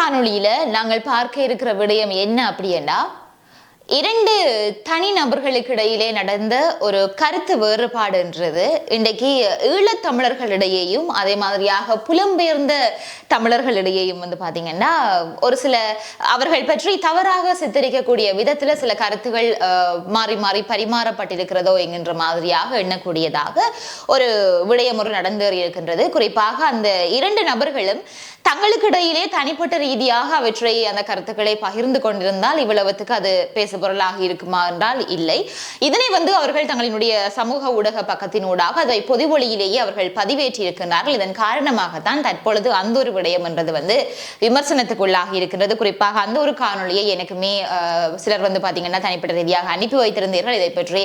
காணொளியில நாங்கள் பார்க்க இருக்கிற விடயம் என்ன அப்படின்னா இரண்டு தனிநபர்களுக்கு இடையிலே நடந்த ஒரு கருத்து வேறுபாடுன்றது இன்றைக்கு ஈழத்தமிழர்களிடையேயும் அதே மாதிரியாக புலம்பெயர்ந்த தமிழர்களிடையேயும் வந்து பார்த்தீங்கன்னா ஒரு சில அவர்கள் பற்றி தவறாக சித்தரிக்கக்கூடிய விதத்துல சில கருத்துகள் அஹ், மாறி மாறி பரிமாறப்பட்டிருக்கிறதோ என்கின்ற மாதிரியாக எண்ணக்கூடியதாக ஒரு விடயம் ஒரு நடந்தேறி இருக்கின்றது குறிப்பாக அந்த இரண்டு நபர்களும் தங்களுக்கு இடையிலே தனிப்பட்ட ரீதியாக அவற்றை அந்த கருத்துக்களை பகிர்ந்து கொண்டிருந்தால் இவ்வளவுத்துக்கு அது பேசுபொருளாக இருக்குமா என்றால் இல்லை. இதனை வந்து அவர்கள் தங்களினுடைய சமூக ஊடக பக்கத்தினூடாக அதை பொதுவொளியிலேயே அவர்கள் பதிவேற்றி இருக்கின்றார்கள் இதன் காரணமாகத்தான் தற்பொழுது அந்த ஒரு விடயம் என்றது வந்து விமர்சனத்துக்குள்ளாகி இருக்கின்றது. குறிப்பாக அந்த ஒரு காணொளியை எனக்குமே சிலர் வந்து பாத்தீங்கன்னா தனிப்பட்ட ரீதியாக அனுப்பி வைத்திருந்தீர்கள். இதை பற்றி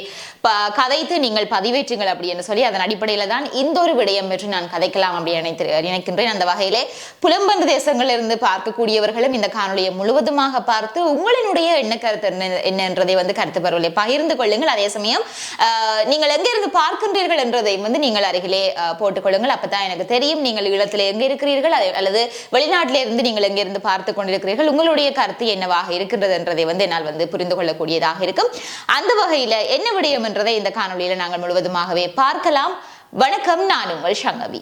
கதைத்து நீங்கள் பதிவேற்றுங்கள் அப்படி என்று சொல்லி அதன் அடிப்படையில தான் இந்த ஒரு விடயம் பற்றி நான் கதைக்கலாம் அப்படின்னு நினைத்து நினைக்கின்றேன். அந்த வகையிலே புலம்பெயர் தேசங்களில் இருந்து பார்க்கக்கூடியவர்களும் இந்த காணொலியை முழுவதுமாக பார்த்து உங்களினுடைய என்ன கருத்து என்ன என்னன்றதை வந்து கருத்து பரவலை பகிர்ந்து கொள்ளுங்கள். அதே சமயம் ஆஹ், நீங்கள் எங்க இருந்து பார்க்கின்றீர்கள் என்றதை வந்து நீங்கள் அருகிலே போட்டுக்கொள்ளுங்கள். அப்பதான் எனக்கு தெரியும் நீங்கள் ஈழத்தில் எங்க இருக்கிறீர்கள் அல்லது வெளிநாட்டில இருந்து நீங்கள் எங்க இருந்து பார்த்து கொண்டிருக்கிறீர்கள் உங்களுடைய கருத்து என்னவாக இருக்கின்றது என்றதை வந்து என்னால் வந்து புரிந்து கொள்ளக்கூடியதாக இருக்கும். அந்த வகையில என்ன விடயம் என்றதை இந்த காணொலியில நாங்கள் முழுவதுமாகவே பார்க்கலாம். வணக்கம் நான் உங்கள் சங்கவி.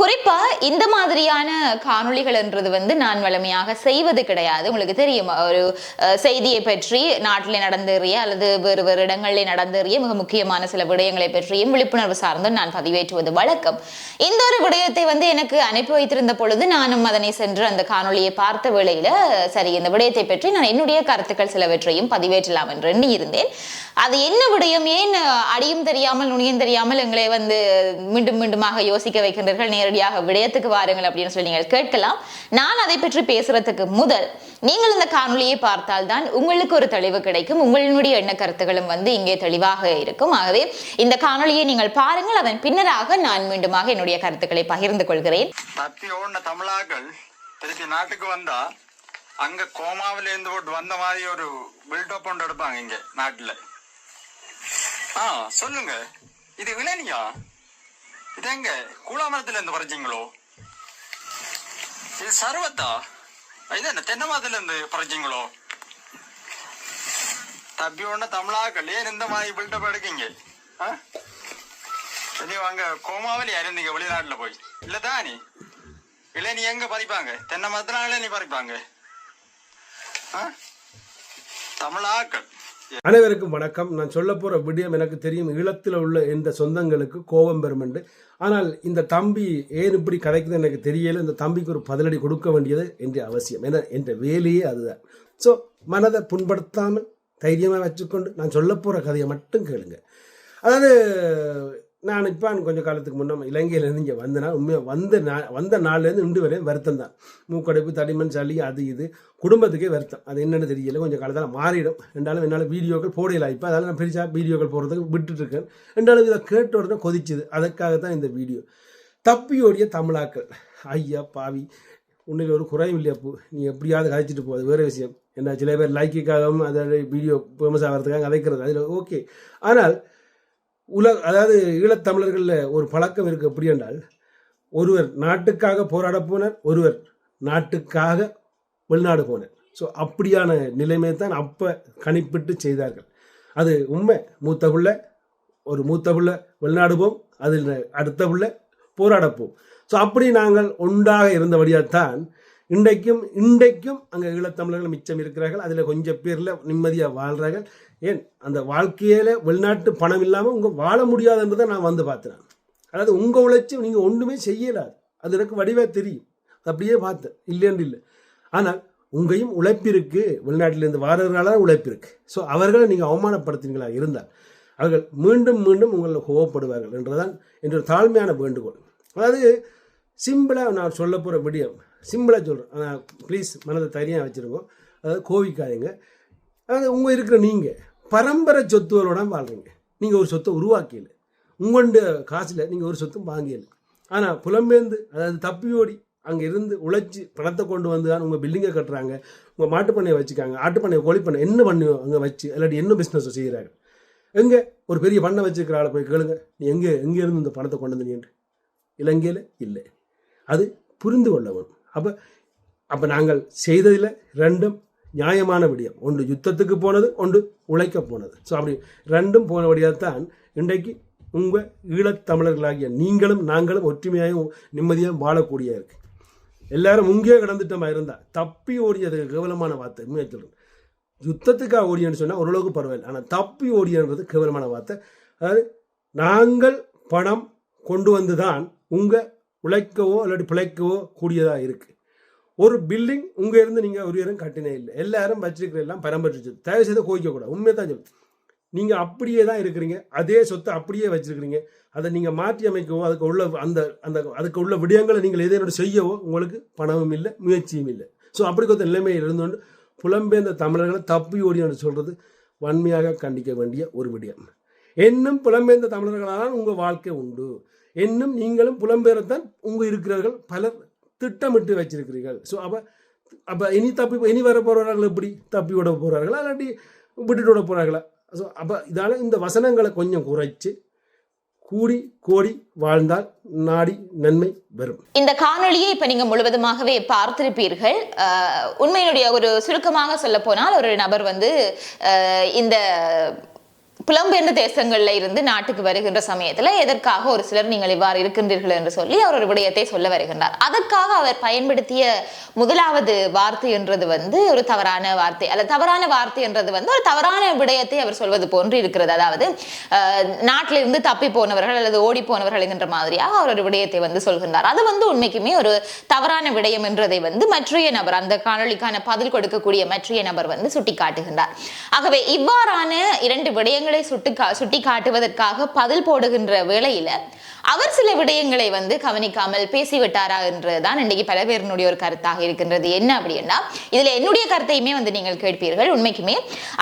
குறிப்பா இந்த மாதிரியான காணொளிகள்ன்றது வந்து நான் வழமையாக செய்வது கிடையாது. உங்களுக்கு தெரியும் ஒரு செய்தியை பற்றி நாட்டிலே நடந்தேறிய அல்லது வேறு வேறு இடங்களிலே நடந்தேறிய மிக முக்கியமான சில விடயங்களை பற்றியும் விழிப்புணர்வு சார்ந்தும் நான் பதிவேற்றுவது வழக்கம். இந்த ஒரு விடயத்தை வந்து எனக்கு அனுப்பி வைத்திருந்த பொழுது நானும் அதனை சென்று அந்த காணொளியை பார்த்த வேளையில சரி இந்த விடயத்தை பற்றி நான் என்னுடைய கருத்துக்கள் சிலவற்றையும் பதிவேற்றலாம் என்று எண்ணி இருந்தேன் அது என்ன விடயம்? ஏன் அடியும் தெரியாமல் நுனியும் தெரியாமல் எங்களை வந்து மீண்டும் மீண்டுமாக யோசிக்க வைக்கின்றீர்கள்? நேரடியாக விடயத்துக்கு வாருங்கள் அப்படின்னு சொல்லி நீங்கள் கேட்கலாம். நான் அதை பற்றி பேசுறதுக்கு முதல் நீங்கள் இந்த காணொலியை பார்த்தால் தான் உங்களுக்கு ஒரு தெளிவு கிடைக்கும். உங்களுடைய எண்ண கருத்துகளும் வந்து இங்கே தெளிவாக இருக்கும். ஆகவே இந்த காணொலியை நீங்கள் பாருங்கள். அதன் பின்னராக நான் மீண்டுமாக என்னுடைய கருத்துக்களை பகிர்ந்து கொள்கிறேன். தப்பி ஓடின தமிழாக்கள் திருப்பி நாட்டுக்கு வந்தா அங்க கோமாவில இருந்து போட்டு வந்த மாதிரி ஒரு பில்டப் ஒன்று எடுப்பாங்க இங்க நாட்டுல. ஆ சொல்லுங்க. இது இளநியா இது எங்க கூழாமரத்துல இருந்து பறிச்சீங்களோ? இது சர்வத்தா? இது என்ன தென்னை மரத்துல இருந்து பறிச்சீங்களோ? தப்பி ஓடின தமிழாக்கள் ஏன் இந்த மாதிரி பில்டப் எடுக்கீங்க ஆ? நீ அங்க கோமாவில இருந்தீங்க வெளிநாட்டுல போய். இல்ல இல்லை நீ எங்க பறிப்பாங்க? தென்னை மரத்துல இளநீ பறிப்பாங்க? ஆ? தமிழாக்கள். அனைவருக்கும் வணக்கம். நான் சொல்ல போற விடயம் எனக்கு தெரியும். ஈழத்தில் உள்ள எந்த சொந்தங்களுக்கு கோபம் பெறும் ஆனால் இந்த தம்பி ஏன் இப்படி கதைக்குது எனக்கு தெரியல. இந்த தம்பிக்கு ஒரு பதிலடி கொடுக்க வேண்டியது என்ற அவசியம். ஏன்னா என்ற வேலையே அதுதான். ஸோ மனதை புண்படுத்தாமல் தைரியமாக வச்சுக்கொண்டு நான் சொல்ல போற கதையை மட்டும் கேளுங்க. அதாவது நான் இப்போ கொஞ்ச காலத்துக்கு முன்னே இலங்கையிலேருந்து இங்கே வந்தேன்னா உண்மையாக வந்த நா வந்த நாள்லேருந்து இன்று வரையும் வருத்தம் தான். மூக்கடைப்பு தடிமன் சளி அது இது. குடும்பத்துக்கே வருத்தம். அது என்னென்னு தெரியல. கொஞ்சம் காலத்தில் மாறிடும். ரெண்டாலும் என்னால் வீடியோக்கள் போடையில் இப்போ அதனால் நான் பெருசாக வீடியோக்கள் போடுறதுக்கு விட்டுட்டுருக்கேன். ரெண்டாலும் இதை கேட்ட உடனே கொதிச்சுது. அதுக்காக தான் இந்த வீடியோ. தப்பியோடைய தமிழாக்கள். ஐயா பாவி. உன்னையில் ஒரு குறையும் இல்லையாப்பு பூ? நீ எப்படியாவது கதைச்சிட்டு போகுது வேறு விஷயம். என்ன சில பேர் லைக்குக்காகவும் அதை வீடியோ ஃபேமஸ் ஆகிறதுக்காக கதைக்கிறது. அதில் ஓகே ஆனால் உலக அதாவது ஈழத்தமிழர்களில் ஒரு பழக்கம் இருக்குது எப்படி என்றால் ஒருவர் நாட்டுக்காக போராட போனார் ஒருவர் நாட்டுக்காக வெளிநாடு போனார். ஸோ அப்படியான நிலைமை தான் அப்போ கணிப்பிட்டு செய்தார்கள். அது உண்மை. மூத்தபுள்ள ஒரு மூத்த புள்ள வெளிநாடு போம் அதில் அடுத்தபுள்ள போராடப்போம் ஸோ அப்படி நாங்கள் ஒன்றாக இருந்தபடியாகத்தான் இன்றைக்கும் இன்றைக்கும் அங்கே ஈழத்தமிழர்கள் மிச்சம் இருக்கிறார்கள். அதில் கொஞ்சம் பேரில் நிம்மதியாக வாழ்கிறார்கள் ஏன்? அந்த வாழ்க்கையில வெளிநாட்டு பணம் இல்லாமல் உங்கள் வாழ முடியாதுன்றதை நான் வந்து பார்த்தேன் அதாவது உங்கள் உழைச்சி நீங்கள் ஒன்றுமே செய்யலாது. அது எனக்கு வடிவாக தெரியும். அப்படியே பார்த்தேன். இல்லைன்னு இல்லை. ஆனால் உங்களையும் உழைப்பிருக்கு வெளிநாட்டிலேருந்து வாரதுனால தான் உழைப்பிருக்கு ஸோ அவர்களை நீங்கள் அவமானப்படுத்தினீங்களா இருந்தால் அவர்கள் மீண்டும் மீண்டும் உங்களை கோவப்படுவார்கள் என்றுதான் என்ற தாழ்மையான வேண்டுகோள். அதாவது சிம்பிளாக நான் சொல்ல போகிற விடியம் சிம்பிளாக சொல்கிறேன் ஆனால் ப்ளீஸ் மனதை தனியாக வச்சுருக்கோம் அதாவது கோவிக்காதீங்க. அதாவது உங்கள் இருக்கிற நீங்கள் பரம்பரை சொத்துகளோட வாழ்கிறீங்க நீங்கள் ஒரு சொத்தை உருவாக்கியல உங்கள்ட காசில் நீங்கள் ஒரு சொத்தும் வாங்கியல ஆனால் புலம்பெயர்ந்து அதாவது தப்பி ஓடி அங்கே இருந்து உழைச்சி பணத்தை கொண்டு வந்து தான் உங்கள் பில்டிங்கை கட்டுறாங்க. உங்கள் மாட்டுப் பண்ணையை வச்சுக்காங்க. ஆட்டுப்பண்ணையை கோழி பண்ணை என்ன பண்ணி அங்கே வச்சு இல்லாட்டி என்ன பிஸ்னஸை செய்கிறாங்க எங்கே ஒரு பெரிய பண்ணை வச்சுருக்கிற ஆளை போய் கேளுங்க. நீ எங்கே எங்கே இருந்து இந்த பணத்தை கொண்டு வந்து இலங்கையில் இல்லை. அது புரிந்து கொள்ள வேணும் அப்போ அப்போ நாங்கள் செய்ததில் ரெண்டும் நியாயமான விடயம். ஒன்று யுத்தத்துக்கு போனது ஒன்று உழைக்க போனது. ஸோ அப்படி ரெண்டும் போனபடியாக தான் இன்றைக்கு உங்கள் ஈழத்தமிழர்களாகிய நீங்களும் நாங்களும் ஒற்றுமையாகவும் நிம்மதியாக வாழக்கூடிய இருக்கு. எல்லாரும் முங்கே கிடந்துட்டோமா இருந்தால் தப்பி ஓடியது கேவலமான வார்த்தை. உண்மையை சொல்றேன். யுத்தத்துக்காக ஓடியன்னு சொன்னால் ஓரளவுக்கு பரவாயில்லை. ஆனால் தப்பி ஓடியன்றது கேவலமான வார்த்தை. அதாவது நாங்கள் பணம் கொண்டு வந்து தான் உங்கள் உழைக்கவோ இல்லாட்டி பிழைக்கவோ கூடியதாக இருக்குது ஒரு பில்டிங் உங்க இருந்து நீங்கள் ஒரு இடம் கட்டினே இல்லை. எல்லாரும் வச்சிருக்கிற எல்லாம் பரம்பரிச்சு தயவு செய்து கோய்க்கக்கூடாது உண்மையை தான் சொல்லு நீங்கள் அப்படியே தான் இருக்கிறீங்க. அதே சொத்தை அப்படியே வச்சிருக்கிறீங்க. அதை நீங்கள் மாற்றி அமைக்கவோ அதுக்கு உள்ள அந்த அந்த அதுக்கு உள்ள விடயங்களை நீங்கள் எதையோட செய்யவோ உங்களுக்கு பணமும் இல்லை முயற்சியும் இல்லை. ஸோ அப்படி கொடுத்த நிலைமையில் இருந்தோண்டு புலம்பெயர்ந்த தமிழர்களை தப்பி ஓடியான்னு சொல்கிறது வன்மையாக கண்டிக்க வேண்டிய ஒரு விடயம். இன்னும் புலம்பெயர்ந்த தமிழர்களால் உங்கள் வாழ்க்கை உண்டு. இன்னும் நீங்களும் புலம்பெயரத்தான் உங்கள் இருக்கிறார்கள் பலர் திட்டமிட்டு வச்சிருக்கிறீர்கள். ஸோ அப்போ அப்போ இனி தப்பி இனி வர போகிறார்கள் எப்படி? தப்பி விட போகிறார்களா இல்லாட்டி விட்டுட்டு விட போகிறார்களா ஸோ அப்போ இதால் இந்த வசனங்களை கொஞ்சம் குறைச்சு கூடி கோடி வாழ்ந்தால் நாடி நன்மை வரும். இந்த காணொளியை இப்ப நீங்க முழுவதுமாகவே பார்த்திருப்பீர்கள். உண்மையினுடைய ஒரு சுருக்கமாக சொல்ல போனால் ஒரு நபர் வந்து இந்த புலம்பெயர்ந்த தேசங்கள்ல இருந்து நாட்டுக்கு வருகின்ற சமயத்துல எதற்காக ஒரு சிலர் நீங்கள் இவ்வாறு இருக்கின்றீர்கள் என்று சொல்லி அவர் ஒரு விடயத்தை சொல்ல வருகின்றார். அதற்காக அவர் பயன்படுத்திய முதலாவது வார்த்தை என்றது வந்து ஒரு தவறான வார்த்தை. அல்லது தவறான வார்த்தை என்றது வந்து ஒரு தவறான விடயத்தை அவர் சொல்வது போன்று இருக்கிறது. அதாவது நாட்டில நாட்டிலிருந்து தப்பி போனவர்கள் அல்லது ஓடி போனவர்கள் என்கின்ற மாதிரியாக அவர் ஒரு விடயத்தை வந்து சொல்கின்றார். அது வந்து உண்மைக்குமே ஒரு தவறான விடயம் என்றதை வந்து மற்றைய நபர் அந்த காணொளிக்கான பதில் கொடுக்கக்கூடிய மற்றைய நபர் வந்து சுட்டி காட்டுகின்றார் ஆகவே இவ்வாறான இரண்டு விடயங்கள் குற்றங்களை சுட்டு கா சுட்டி காட்டுவதற்காக பதில் போடுகின்ற வேளையில அவர் சில விடயங்களை வந்து கவனிக்காமல் பேசிவிட்டாரா என்றுதான் இன்றைக்கு பல பேருனுடைய ஒரு கருத்தாக இருக்கின்றது. என்ன அப்படின்னா இதுல என்னுடைய கருத்தையுமே வந்து நீங்கள் கேட்பீர்கள். உண்மைக்குமே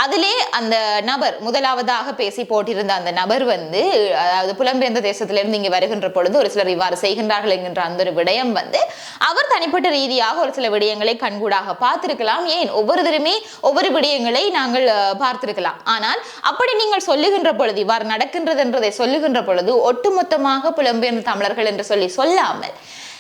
அதிலே அந்த நபர் முதலாவதாக பேசி போட்டிருந்த அந்த நபர் வந்து அதாவது புலம்பெயர்ந்த தேசத்திலிருந்து இங்கே வருகின்ற பொழுது ஒரு சிலர் இவ்வாறு செய்கின்றார்கள் என்கின்ற அந்த ஒரு விடயம் வந்து அவர் தனிப்பட்ட ரீதியாக ஒரு சில விடயங்களை கண்கூடாக பார்த்திருக்கலாம். ஏன்? ஒவ்வொருத்தருமே ஒவ்வொரு விடயங்களை நாங்கள் பார்த்திருக்கலாம். ஆனால் அப்படி நீங்கள் சொல்லுகின்ற பொழுது இவ்வாறு நடக்கின்றது என்றதை சொல்லுகின்ற பொழுது ஒட்டுமொத்தமாக புலம்பெயர்ந்த தமிழர்கள் என்று சொல்லி சொல்லாமல்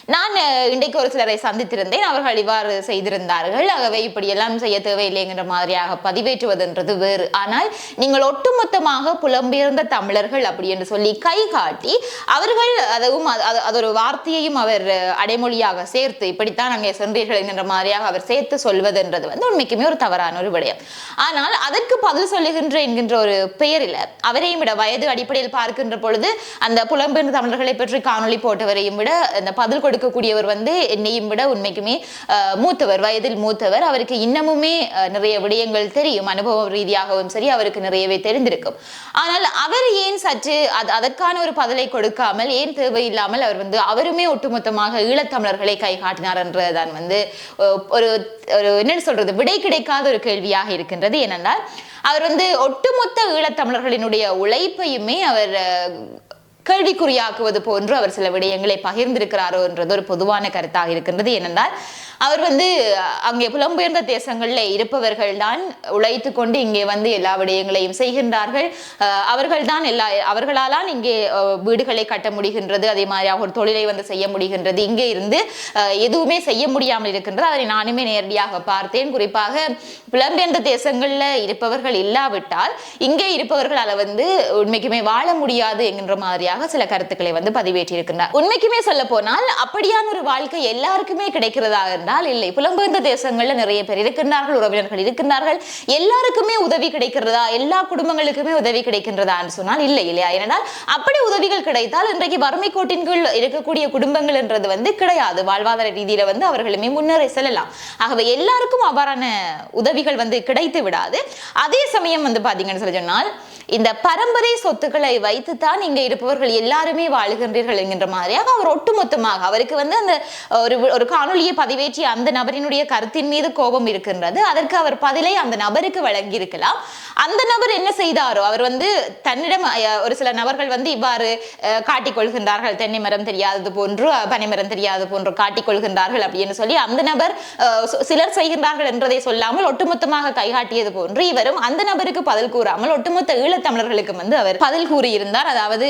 நான் இன்றைக்கு ஒரு சிலரை சந்தித்திருந்தேன். அவர்கள் இவ்வாறு செய்திருந்தார்கள். ஆகவே இப்படி எல்லாம் செய்ய தேவையில்லைங்கிற மாதிரியாக பதிவேற்றுவதுன்றது வேறு. ஆனால் நீங்கள் ஒட்டுமொத்தமாக புலம்பெயர்ந்த தமிழர்கள் அப்படி என்று சொல்லி கை காட்டி அவர்கள் அதுவும் அது- ஒரு வார்த்தையையும் அவர் அடைமொழியாக சேர்த்து இப்படித்தான் அங்கே சென்றீர்கள் என்கின்ற மாதிரியாக அவர் சேர்த்து சொல்வதுன்றது வந்து உண்மைக்குமே ஒரு தவறான ஒரு விடயம். ஆனால் அதற்கு பதில் சொல்லுகின்ற என்கின்ற ஒரு பெயரில் அவரையும் விட வயது அடிப்படையில் பார்க்கின்ற பொழுது அந்த புலம்பெயர்ந்த தமிழர்களை பற்றி காணொளி போட்டவரையும் விட அந்த பதில் கொடுக்கக்கூடியவர் வந்து என்னையும் விட உண்மைக்குமே மூத்தவர் வயதில் மூத்தவர். அவருக்கு இன்னமுமே நிறைய விடயங்கள் தெரியும். அனுபவம் ரீதியாகவும் சரி அவருக்கு நிறையவே தெரிந்திருக்கும். ஆனால் அவர் ஏன் சற்று அது அதற்கான ஒரு பதிலை கொடுக்காமல் ஏன் தேவையில்லாமல் அவர் வந்து அவருமே ஒட்டுமொத்தமாக ஈழத்தமிழர்களை கை காட்டினார் என்றுதான் வந்து ஒரு ஒரு என்ன சொல்றது விடை கிடைக்காத ஒரு கேள்வியாக இருக்கின்றது. ஏனென்றால் அவர் வந்து ஒட்டுமொத்த ஈழத்தமிழர்களினுடைய உழைப்பையுமே அவர் கேள்விக்குறியாக்குவது போன்று அவர் சில விடயங்களை பகிர்ந்திருக்கிறாரோ என்றது ஒரு பொதுவான கருத்தாக இருக்கின்றது. ஏனென்றால் அவர் வந்து அங்கே புலம்பெயர்ந்த தேசங்களில் இருப்பவர்கள் தான் உழைத்து கொண்டு இங்கே வந்து எல்லா விடயங்களையும் செய்கின்றார்கள். அவர்கள் அவர்கள்தான் எல்லா அவர்களால் இங்கே வீடுகளை கட்ட முடிகின்றது. அதே மாதிரி ஒரு தொழிலை வந்து செய்ய முடிகின்றது. இங்கே இருந்து எதுவுமே செய்ய முடியாமல் இருக்கின்றது. அதை நானுமே நேரடியாக பார்த்தேன். குறிப்பாக புலம்பெயர்ந்த தேசங்களில் இருப்பவர்கள் இல்லாவிட்டால் இங்கே இருப்பவர்களால் வந்து உண்மைக்குமே வாழ முடியாது என்கின்ற மாதிரியாக சில கருத்துக்களை வந்து பதிவேற்றியிருக்கின்றார். உண்மைக்குமே சொல்ல போனால் அப்படியான ஒரு வாழ்க்கை எல்லாருக்குமே கிடைக்கிறதா என்றால் இல்லை. புலம்பெயர்ந்த தேசங்கள்ல நிறைய பேர் இருக்கின்றார்கள் உறவினர்கள் இருக்கின்றார்கள். எல்லாருக்குமே உதவி கிடைக்கிறதா எல்லா குடும்பங்களுக்குமே உதவி கிடைக்கின்றதா சொன்னால் இல்லை இல்லையா? ஏனென்றால் அப்படி உதவிகள் கிடைத்தால் இன்றைக்கு வறுமை கோட்டின் கீழ் இருக்கக்கூடிய குடும்பங்கள் என்றது வந்து கிடையாது. வாழ்வாதார ரீதியில வந்து அவர்களுமே முன்னேறி செல்லலாம். ஆகவே எல்லாருக்கும் அவ்வாறான உதவிகள் வந்து கிடைத்து விடாது. அதே சமயம் வந்து பாத்தீங்கன்னு சொல்லி சொன்னால் இந்த பரம்பரை சொத்துக்களை வைத்துத்தான் இங்க இருப்பவர்கள் எல்லாருமே வாழ்கின்றீர்கள் என்கின்ற மாதிரியாக அவர் ஒட்டுமொத்தமாக அவருக்கு வந்து அந்த ஒரு ஒரு காணொலியை பதிவேற்றிய அந்த நபரினுடைய கருத்தின் மீது கோபம் இருக்கின்றது. அதற்கு அவர் பதிலை அந்த நபருக்கு வழங்கி இருக்கலாம் அந்த நபர் என்ன செய்தாரோ அவர் வந்து தன்னிடம் ஒரு சில நபர்கள் வந்து இவ்வாறு காட்டிக்கொள்கின்றார்கள். காட்டிக் கொள்கின்றார்கள் தென்னை மரம் தெரியாதது போன்று பனைமரம் தெரியாதது போன்று காட்டிக் கொள்கின்றார்கள் அப்படின்னு சொல்லி அந்த நபர் அஹ், சிலர் செய்கின்றார்கள் என்றதை சொல்லாமல் ஒட்டுமொத்தமாக கைகாட்டியது போன்று இவரும் அந்த நபருக்கு பதில் கூறாமல் ஒட்டுமொத்த ஈழத்தமிழர்களுக்கும் வந்து அவர் பதில் கூறியிருந்தார். அதாவது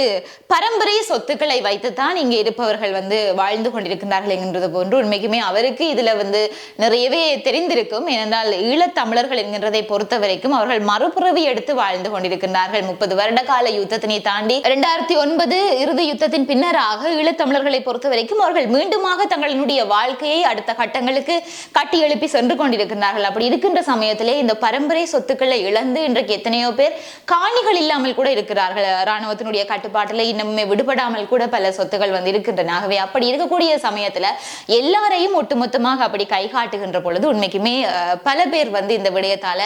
பரம்பரை சொத்துக்களை வைத்துத்தான் இங்கே இருப்பவர்கள் வந்து வாழ்ந்து கொண்டிருக்கிறார்கள் என்கின்றது போன்று உண்மைக்குமே அவருக்கு இதுல வந்து நிறையவே தெரிந்திருக்கும். ஏனென்றால் ஈழத்தமிழர்கள் என்கின்றதை பொறுத்த வரைக்கும் அவர்கள் மறுபிறவி எடுத்து வாழ்ந்து கொண்டிருக்கின்றார்கள். முப்பது வருட கால யுத்தத்தினை தாண்டி இரண்டாயிரத்தி ஒன்பது இறுதி யுத்தத்தின் பின்னராக ஈழத்தமிழர்களை பொறுத்த வரைக்கும் அவர்கள் மீண்டுமாக தங்களினுடைய வாழ்க்கையை அடுத்த கட்டங்களுக்கு கட்டி எழுப்பி சென்று கொண்டிருக்கின்றார்கள். அப்படி இருக்கின்ற சமயத்திலே இந்த பரம்பரை சொத்துக்களை இழந்து இன்றைக்கு எத்தனையோ பேர் காணிகள் இல்லாமல் கூட இருக்கிறார்கள். ராணுவத்தினுடைய கட்டுப்பாட்டில் விடுபடாமல் கூட பல சொத்துகள் வந்து இருக்கின்றன ஆகவே அப்படி இருக்கக்கூடிய சமயத்துல எல்லாரையும் ஒட்டுமொத்தமாக அப்படி கை காட்டுகின்ற பொழுது உண்மைக்குமே பல பேர் வந்து இந்த விடயத்தால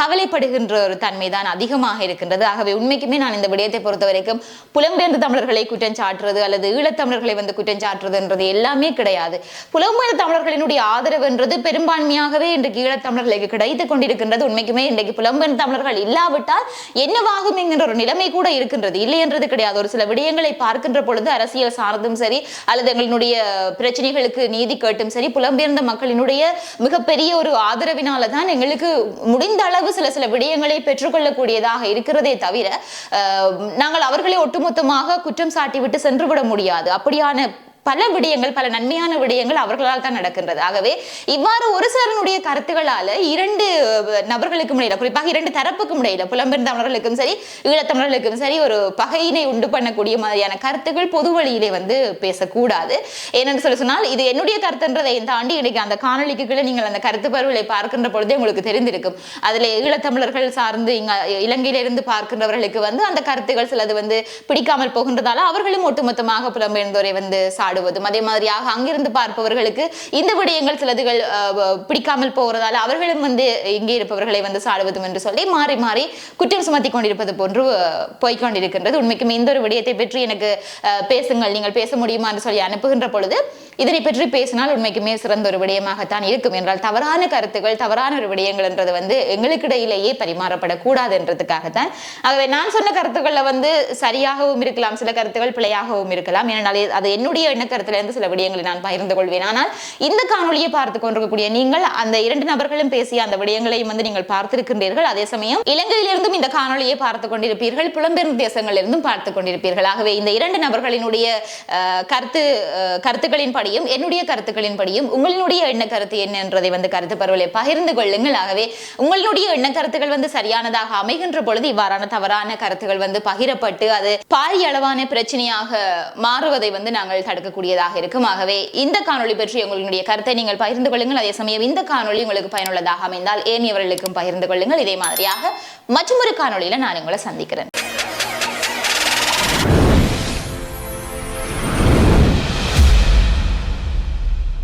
கவலைப்படுகின்ற ஒரு தன்மை தான் அதிகமாக இருக்கின்றது. ஆகவே உண்மைக்குமே நான் இந்த விடயத்தை பொறுத்த வரைக்கும் புலம்பெயர்ந்த தமிழர்களை குற்றம் சாட்டுறது அல்லது ஈழத்தமிழர்களை வந்து குற்றம் சாட்டுறதுன்றது எல்லாமே கிடையாது. புலம்பெயர்ந்த தமிழர்களினுடைய ஆதரவுன்றது பெரும்பான்மையாகவே இன்றைக்கு ஈழத்தமிழர்களுக்கு கிடைத்துக் கொண்டிருக்கின்றது. உண்மைக்குமே இன்றைக்கு புலம்பெயர்ந்த தமிழர்கள் இல்லாவிட்டால் என்னவாகும் என்கின்ற ஒரு நிலைமை கூட இருக்கின்றது. இல்லை என்றது கிடையாது. ஒரு சில விடயங்களை பார்க்கின்ற பொழுது அரசியல் சார்ந்தும் சரி அல்லது எங்களுடைய பிரச்சனைகளுக்கு நீதி கேட்டும் சரி புலம்பெயர்ந்த மக்களினுடைய மிகப்பெரிய ஒரு ஆதரவினால தான் எங்களுக்கு முடிந்த அளவு சில சில விடயங்களை பெற்றுக்கொள்ளக்கூடியதாக இருக்கிறதே தவிர அஹ், நாங்கள் அவர்களை ஒட்டுமொத்தமாக குற்றம் சாட்டிவிட்டு சென்று விட முடியாது. அப்படியான பல விடயங்கள் பல நன்மையான விடயங்கள் அவர்களால் தான் நடக்கின்றது. ஆகவே இவ்வாறு ஒரு சிலருடைய கருத்துகளால இரண்டு நபர்களுக்கு இடையில குறிப்பாக இரண்டு தரப்புக்கும் இடையில புலம்பெயர்ந்தவர்களுக்கும் சரி ஈழத்தமிழர்களுக்கும் சரி ஒரு பகையினை உண்டு பண்ணக்கூடிய மாதிரியான கருத்துக்கள் பொது வழியிலே வந்து பேசக்கூடாது. ஏனென்று சொல்லி சொன்னால் இது என்னுடைய கருத்துன்றதை தாண்டி இன்னைக்கு அந்த காணொலிக்கு கீழே நீங்கள் அந்த கருத்து பருவலை பார்க்கின்ற பொழுதே உங்களுக்கு தெரிந்திருக்கும். அதில் ஈழத்தமிழர்கள் சார்ந்து இங்க இலங்கையிலிருந்து பார்க்கின்றவர்களுக்கு வந்து அந்த கருத்துகள் சிலது வந்து பிடிக்காமல் போகின்றதால அவர்களும் ஒட்டுமொத்தமாக புலம்பெயர்ந்தோரை வந்து பாடுவதும். அதே மாதிரியாக அங்கிருந்து பார்ப்பவர்களுக்கு இந்த விடயங்கள் சிலதுகள் பிடிக்காமல் போகிறதால அவர்களும் வந்து இங்கே இருப்பவர்களை வந்து சாடுவதும் என்று சொல்லி மாறி மாறி குற்றம் சுமத்தி கொண்டிருப்பது போன்று போய்கொண்டிருக்கின்றது உண்மைக்குமே இந்த ஒரு விடயத்தை பற்றி எனக்கு பேசுங்கள் நீங்கள் பேச முடியுமா என்று சொல்லி அனுப்புகின்ற பொழுது இதனை பற்றி பேசினால் உண்மைக்குமே சிறந்த ஒரு விடயமாகத்தான் இருக்கும். என்றால் தவறான கருத்துக்கள் தவறான ஒரு விடயங்கள் என்றது வந்து எங்களுக்கிடையிலேயே பரிமாறப்படக்கூடாது என்றதுக்காகத்தான். ஆகவே நான் சொன்ன கருத்துக்களில் வந்து சரியாகவும் இருக்கலாம் சில கருத்துக்கள் பிழையாகவும் இருக்கலாம். ஏனென்றால் அது என்னுடைய எண்ண கருத்திலிருந்து சில விடயங்களை நான் பகிர்ந்து கொள்வேன். ஆனால் இந்த காணொலியை பார்த்து கொண்டிருக்கக்கூடிய நீங்கள் அந்த இரண்டு நபர்களும் பேசிய அந்த விடயங்களையும் வந்து நீங்கள் பார்த்திருக்கின்றீர்கள். அதே சமயம் இலங்கையிலிருந்தும் இந்த காணொலியை பார்த்து கொண்டிருப்பீர்கள் புலம்பெயர்ந்த தேசங்களிலிருந்தும் பார்த்து கொண்டிருப்பீர்கள். ஆகவே இந்த இரண்டு நபர்களினுடைய கருத்து கருத்துக்களின் படியும் என்னுடைய கருத்துக்களின் படியும் உங்களினுடைய எண்ண கருத்து என்ன என்றதை வந்து கருத்து பரவலை பகிர்ந்து கொள்ளுங்கள். ஆகவே உங்களுடைய எண்ண கருத்துக்கள் வந்து சரியானதாக அமைகின்ற பொழுது இவ்வாறான தவறான கருத்துக்கள் வந்து பகிரப்பட்டு அது பாரிய அளவான பிரச்சனையாக மாறுவதை வந்து நாங்கள் தடுக்க இருக்கக்கூடியதாக இருக்கும். ஆகவே இந்த காணொளி பற்றி உங்களுடைய கருத்தை நீங்கள் பகிர்ந்து கொள்ளுங்கள். அதே சமயம் இந்த காணொளி உங்களுக்கு பயனுள்ளதாக அமைந்தால் ஏனியவர்களுக்கும் பகிர்ந்து கொள்ளுங்கள். இதே மாதிரியாக மற்றொரு காணொளியில நான் உங்களை சந்திக்கிறேன்.